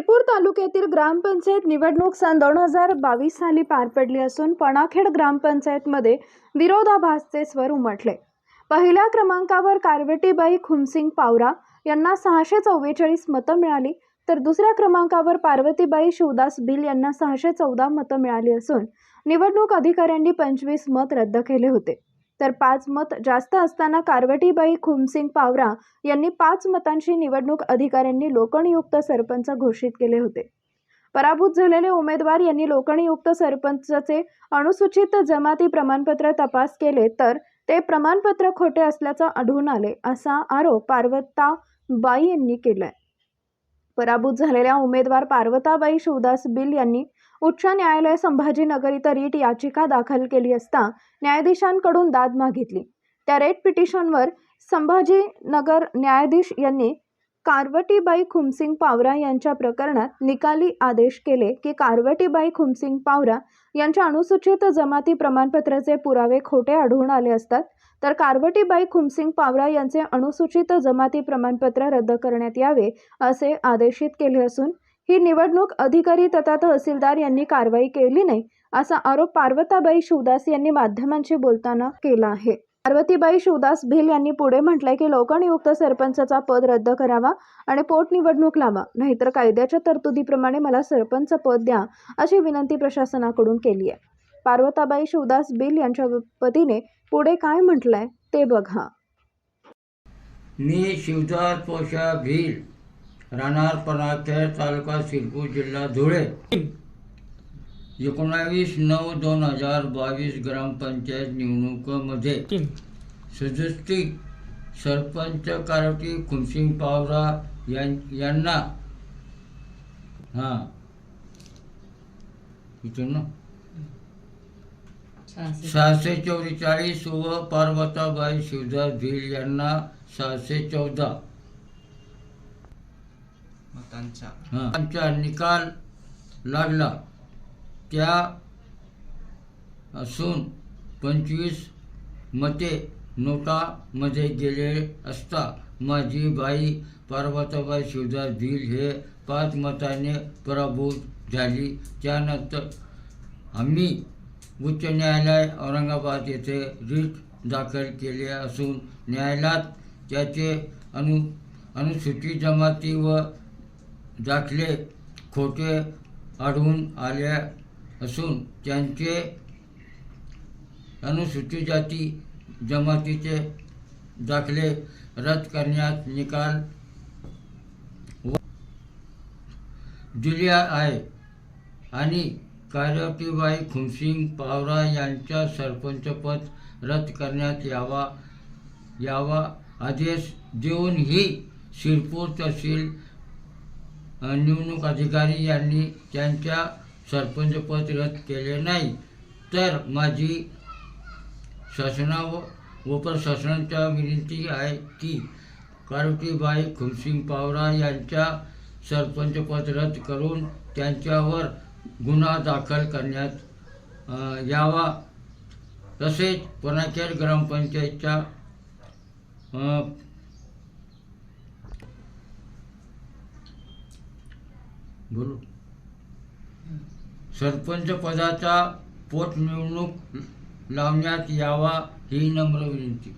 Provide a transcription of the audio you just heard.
तालुक्यातील ग्रामपंचायत निवडणूक सन दोन हजार बावीस साली पार पडली असून पणाखेड ग्रामपंचायतमध्ये विरोधाभासचे स्वर उमटले. पहिल्या क्रमांकावर कारवेटीबाई खुमसिंग पावरा यांना सहाशे चव्वेचाळीस मतं मिळाली तर दुसऱ्या क्रमांकावर पार्वतीबाई शिवदास बिल यांना सहाशे चौदा मतं मिळाली असून निवडणूक अधिकाऱ्यांनी पंचवीस मत रद्द केले होते. तर पाच मत जास्त असताना कारवटीबाई खुमसिंग पावरा यांनी पाच मतांशी निवडणूक अधिकाऱ्यांनी लोकनियुक्त सरपंच घोषित केले होते. पराभूत झालेले उमेदवार यांनी लोकनियुक्त सरपंचाचे अनुसूचित जमाती प्रमाणपत्र तपास केले तर ते प्रमाणपत्र खोटे असल्याचं आढळून आले असा आरोप पार्वता बाई यांनी केलाय. पराभूत झालेल्या उमेदवार पार्वताबाई शिवदास बिल यांनी उच्च न्यायालय संभाजीनगर इथं रीट याचिका दाखल केली असता न्यायाधीशांकडून दाद मागितली. त्या रेट पिटिशनवर संभाजीनगर न्यायाधीश यांनी कारवटीबाई खुमसिंग पावरा यांच्या प्रकरणात निकाली आदेश केले की कारवटीबाई खुमसिंग पावरा यांच्या अनुसूचित जमाती प्रमाणपत्राचे पुरावे खोटे आढळून आले असतात तर कारवटीबाई खुमसिंग पावरा यांचे अनुसूचित जमाती प्रमाणपत्र रद्द करण्यात यावे असे आदेशित केले असून ही निवडणूक अधिकारी तथा तहसीलदार यांनी कारवाई केली नाही असा आरोप पार्वताबाई शिवदास यांनी माध्यमांशी बोलताना केला आहे. पार्वतीबाई शिवदास भिल यांनी पुढे म्हटलंय की लोकनियुक्त सरपंचाचा पद रद्द करावा आणि पोटनिवडणूक लावा नाहीतर कायद्याच्या तरतुदीप्रमाणे मला सरपंच पद द्या अशी विनंती प्रशासनाकडून केली आहे. पार्वताबाई शिवदास बिल यांच्या पतीने पुढे काय म्हटलंय ते बघा. मी शिवदास पोषा भिल. राहणार पराखेड तालुका शिरपूर जिल्हा धुळे. एकोणावीस नऊ दोन हजार बावीस ग्रामपंचायत निवडणुकीमध्ये सदुसष्टी सरपंच कारटी खुमसिंग पावरा यांना हां इथून ना? सहाशे चौवेचाळीस व पार्वताबाई शिवदास भिल यांना सहाशे चौदा. मतांचा हा. आमचा निकाल लागला. त्या असून पंचवीस मते नोटामध्ये गेले असता माझी बाई पार्वताबाई शिवदास भिल हे पाच मताने पराभूत झाली. त्यानंतर आम्ही उच्च न्यायालय औरंगाबाद येथे रिट दाखल केले असून न्यायालयात त्याचे अनु अनुसूचित जमाती व दाखले खोटे आढळून आले असून त्यांचे अनुसूचित जाती जमातीचे दाखले रद्द करण्यात निकाल दिल्या आहे. आणि कार्यवाहीबाई खुमसिंग पावरा यांच्या सरपंचपद रद्द करण्यात यावा यावा आदेश देऊनही शिरपूर तहसील निवडणूक अधिकारी यांनी त्यांच्या सरपंचपद रद्द केले नाही. तर माझी शासना व प्रशासनाच्या विनंती आहे की कारुटीबाई खुमसिंग पावरा यांच्या सरपंचपद रद्द करून त्यांच्यावर गुन्हा दाखल करण्यात यावा. तसेच पनाखेड ग्रामपंचायतच्या बोलू सरपंच पदाचा पोटनिवडणूक लावण्यात यावा ही नम्र विनंती.